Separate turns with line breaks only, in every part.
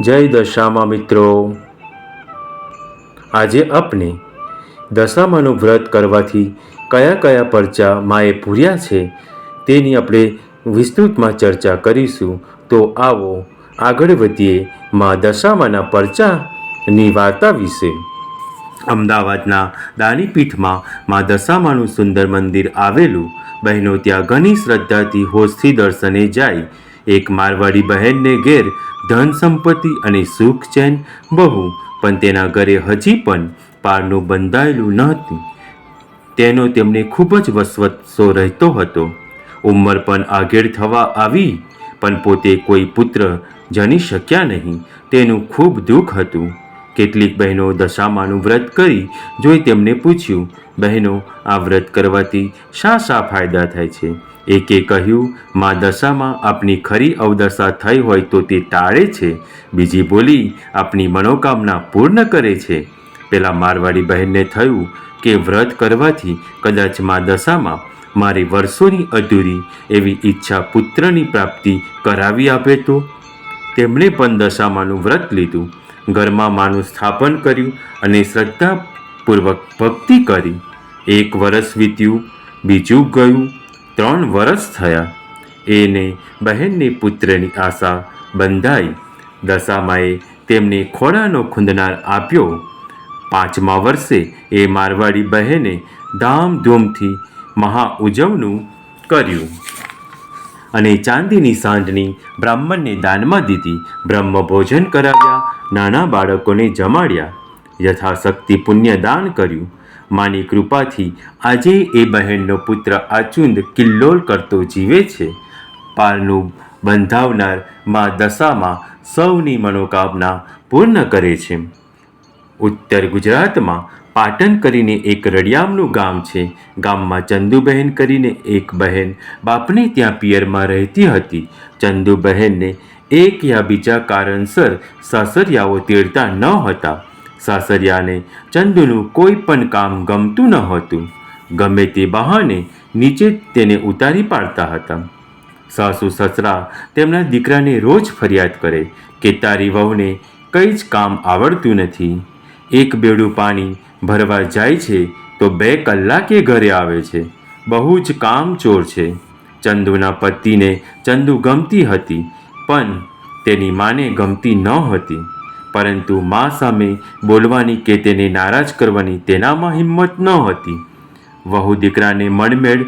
જય દશામાં મિત્રો. આજે આપણે દશામાનું વ્રત કરવાથી કયા કયા પરચા માએ પૂર્યા છે તેની આપણે વિસ્તૃતમાં ચર્ચા કરીશું. તો આવો આગળ વધીએ મા દશામાના પરચાની વાર્તા વિશે. અમદાવાદના દાનીપીઠમાં મા દશામાનું સુંદર મંદિર આવેલું. બહેનો ત્યાં ઘણી શ્રદ્ધાથી હોશથી દર્શને જાય. એક મારવાડી બહેનને ઘેર ધન સંપત્તિ અને સુખ ચેન બહુ, પણ તેના ઘરે હજી પણ પારનું બંધાયેલું નહોતું તેનો તેમને ખૂબ જ વસવસો રહેતો હતો. ઉંમર પણ આગેડ થવા આવી, પણ પોતે કોઈ પુત્ર જની શક્યા નહીં. તેનું ખૂબ દુઃખ હતું. કેટલીક બહેનો દશામાનું વ્રત કરી જોઈ તેમને પૂછ્યું, બહેનો, આ વ્રત કરવાથી શા શા ફાયદા થાય છે? એકે કહ્યું, મા દશામાં આપની ખરી અવદશા થઈ હોય તો તે ટાળે છે. બીજી બોલી, આપની મનોકામના પૂર્ણ કરે છે. પેલા મારવાડી બહેનને થયું કે વ્રત કરવાથી કદાચ મા દશામાં મારી વર્ષોની અધૂરી એવી ઈચ્છા પુત્રની પ્રાપ્તિ કરાવી આપે તો? તેમણે પણ દશામાનું વ્રત લીધું. ઘરમાં માનું સ્થાપન કર્યું અને શ્રદ્ધાપૂર્વક ભક્તિ કરી. એક વરસ વીત્યું, બીજું ગયું, ત્રણ વરસ થયા. એને બહેનને પુત્રની આશા બંધાઈ. દશામાએ તેમને ખોળાનો ખૂંદનાર આપ્યો. પાંચમા વર્ષે એ મારવાડી બહેને ધામધૂમથી મહા ઉજવણું કર્યું. અને ચાંદીની સાંજની બ્રાહ્મણને દાનમાં દીધી. બ્રહ્મ ભોજન કરાવ્યા. નાના બાળકોને જમાડ્યા. યથાશક્તિ પુણ્યદાન કર્યું. માની કૃપાથી આજે એ બહેનનો પુત્ર આચુંદ કિલ્લોલ કરતો જીવે છે. પારનું બંધાવનાર મા દશામાં સૌની મનોકામના પૂર્ણ કરે છે. ઉત્તર ગુજરાતમાં પાટણ કરીને એક રડિયામનું ગામ છે. ગામમાં ચંદુબહેન કરીને એક બહેન બાપને ત્યાં પિયરમાં રહેતી હતી. ચંદુબહેનને એક યા બીજા કારણસર સાસરિયાઓ તેડતા ન હતા. સાસરિયાને ચંદુનું કોઈ પણ કામ ગમતું ન હતું. ગમે તે બહાને નીચે તેને ઉતારી પાડતા હતા. સાસુ સસરા તેમના દીકરાને રોજ ફરિયાદ કરે કે તારી વહુને કંઈ જ કામ આવડતું નથી. એક બેડું પાણી ભરવા જાય છે તો બે કલાકે ઘરે આવે છે. બહુ જ કામચોર છે. ચંદુના પતિને ચંદુ ગમતી હતી. પણ તેની માને ગમતી ન હતી. પરંતુ મા સામે બોલવાની કે તેને નારાજ કરવાની તેનામાં હિંમત ન હતી. વહુ દીકરાને મળમેળ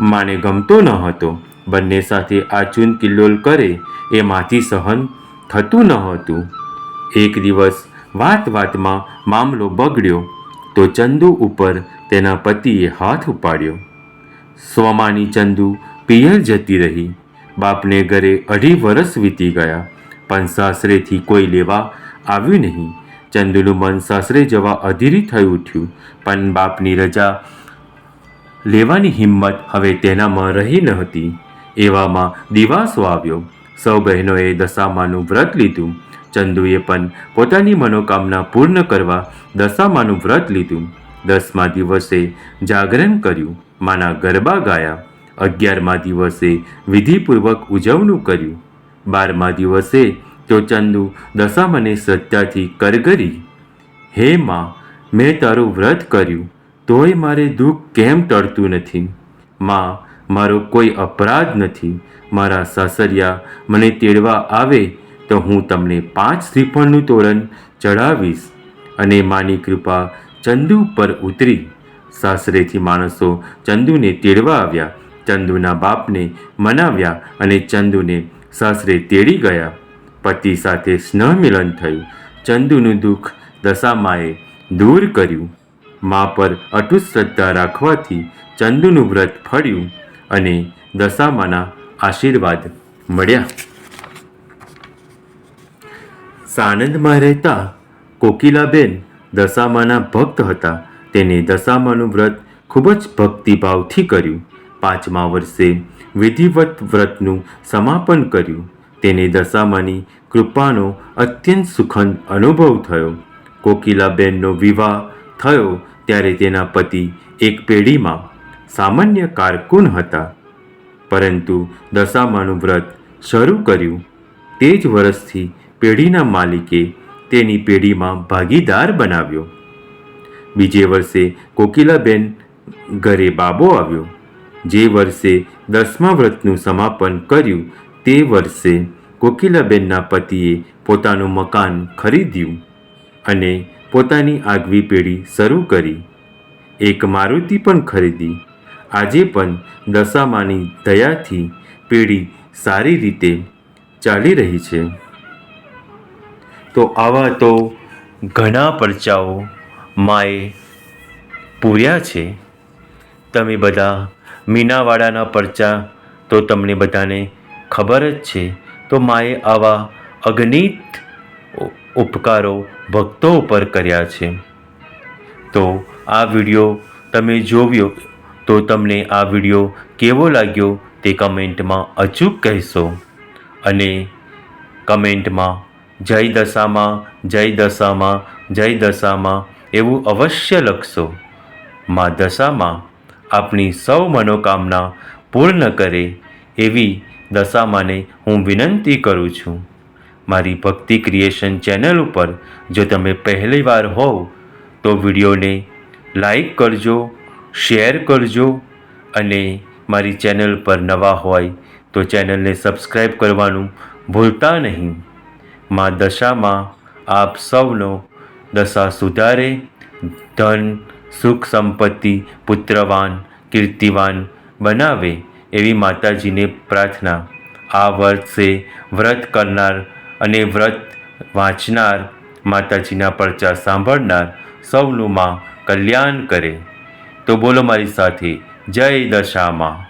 માને ગમતો ન હતો. બંને સાથે આચૂન કિલ્લોલ કરે એ માથી સહન થતું ન હતું. એક દિવસ વાત વાતમાં મામલો બગડ્યો તો ચંદુ ઉપર તેના પતિએ હાથ ઉપાડ્યો. સ્વમાની ચંદુ પિયર જતી રહી. બાપને ઘરે અઢી વરસ વીતી ગયા, પણ સાસરેથી કોઈ લેવા આવ્યું નહીં. ચંદુનું મન સાસરે જવા અધીરી થઈ ઉઠ્યું, પણ બાપની રજા લેવાની હિંમત હવે તેનામાં રહી ન હતી. એવામાં દિવાસો આવ્યો. સૌ બહેનોએ દશામાનું વ્રત લીધું. ચંદુએ પણ પોતાની મનોકામના પૂર્ણ કરવા દશામાનું વ્રત લીધું. દસમા દિવસે જાગરણ કર્યું. માના ગરબા ગાયા. અગિયારમા દિવસે વિધિપૂર્વક ઉજવણું કર્યું. બારમા દિવસે તો ચંદુ દશામને શ્રદ્ધાથી કરગરી, હે માં, મેં તારું વ્રત કર્યું, તોય મારે દુઃખ કેમ ટળતું નથી? માં, મારો કોઈ અપરાધ નથી. મારા સાસરિયા મને તેડવા આવે તો હું તમને પાંચ શ્રીફળનું તોરણ ચઢાવીશ અને માની કૃપા ચંદુ પર ઉતરી. સાસરેથી માણસો ચંદુને તેડવા આવ્યા. ચંદુના બાપને મનાવ્યા અને ચંદુને સાસરે તેડી ગયા. પતિ સાથે સ્નેહ મિલન થયું. ચંદુનું દુઃખ દશામાએ દૂર કર્યું. મા પર અટૂટ શ્રદ્ધા રાખવાથી ચંદુનું વ્રત ફળ્યું અને દશામાના આશીર્વાદ મળ્યા. સાણંદમાં રહેતા કોકિલાબેન દશામાના ભક્ત હતા. તેને દશામાનું વ્રત ખૂબ જ ભક્તિભાવથી કર્યું. પાંચમા વર્ષે વિધિવત વ્રતનું સમાપન કર્યું. તેને દશામાની કૃપાનો અત્યંત સુખદ અનુભવ થયો. કોકિલાબેનનો વિવાહ થયો ત્યારે તેના પતિ એક પેઢીમાં સામાન્ય કારકુન હતા. પરંતુ દશામાનું વ્રત શરૂ કર્યું. તે જ વર્ષથી પેઢીના માલિકે તેની પેઢીમાં ભાગીદાર બનાવ્યો. બીજે વર્ષે કોકિલાબેન ઘરે બાબો આવ્યો. જે વર્ષે દસમા વ્રતનું સમાપન કર્યું, તે વર્ષે કોકિલાબેનના પતિએ પોતાનું મકાન ખરીદ્યું અને પોતાની આગવી પેઢી શરૂ કરી. એક મારુતિ પણ ખરીદી. આજે પણ દશામાની દયાથી પેઢી સારી રીતે ચાલી રહી છે. તો આવા તો ઘણા પરચાઓ માએ પૂર્યા છે. તમે બધા મીનાવાડાના પરચા તો તમને બધાને ખબર જ છે. તો માએ આવા અગણિત ઉપકારો ભક્તો ઉપર કર્યા છે. તો આ વીડિયો તમે જોવ્યો તો તમને આ વીડિયો કેવો લાગ્યો તે કમેન્ટમાં અચૂક કહેશો. અને કમેન્ટમાં જય દશામાં જય દશામાં જય દશામાં એવું અવશ્ય લખશો. મા દશામાં આપણી સૌ મનોકામના પૂર્ણ કરે એવી દશામાને હું વિનંતી કરું છું. મારી ભક્તિ ક્રિએશન ચેનલ ઉપર જો તમે પહેલીવાર હોવ, તો વિડીયોને લાઈક કરજો, શેર કરજો અને મારી ચેનલ પર નવા હોય, તો ચેનલને સબસ્ક્રાઈબ કરવાનું ભૂલતા નહીં. મા દશામાં આપ સૌનો દશા સુધારે, ધન સુખ સંપત્તિ પુત્રવાન, કીર્તિવાન બનાવે એવી માતાજીને પ્રાર્થના. આ વર્ષે વ્રત કરનાર અને વ્રત વાંચનાર માતાજીના પરચા સાંભળનાર સૌનું માં કલ્યાણ કરે. તો બોલો મારી સાથે, જય દશામાં.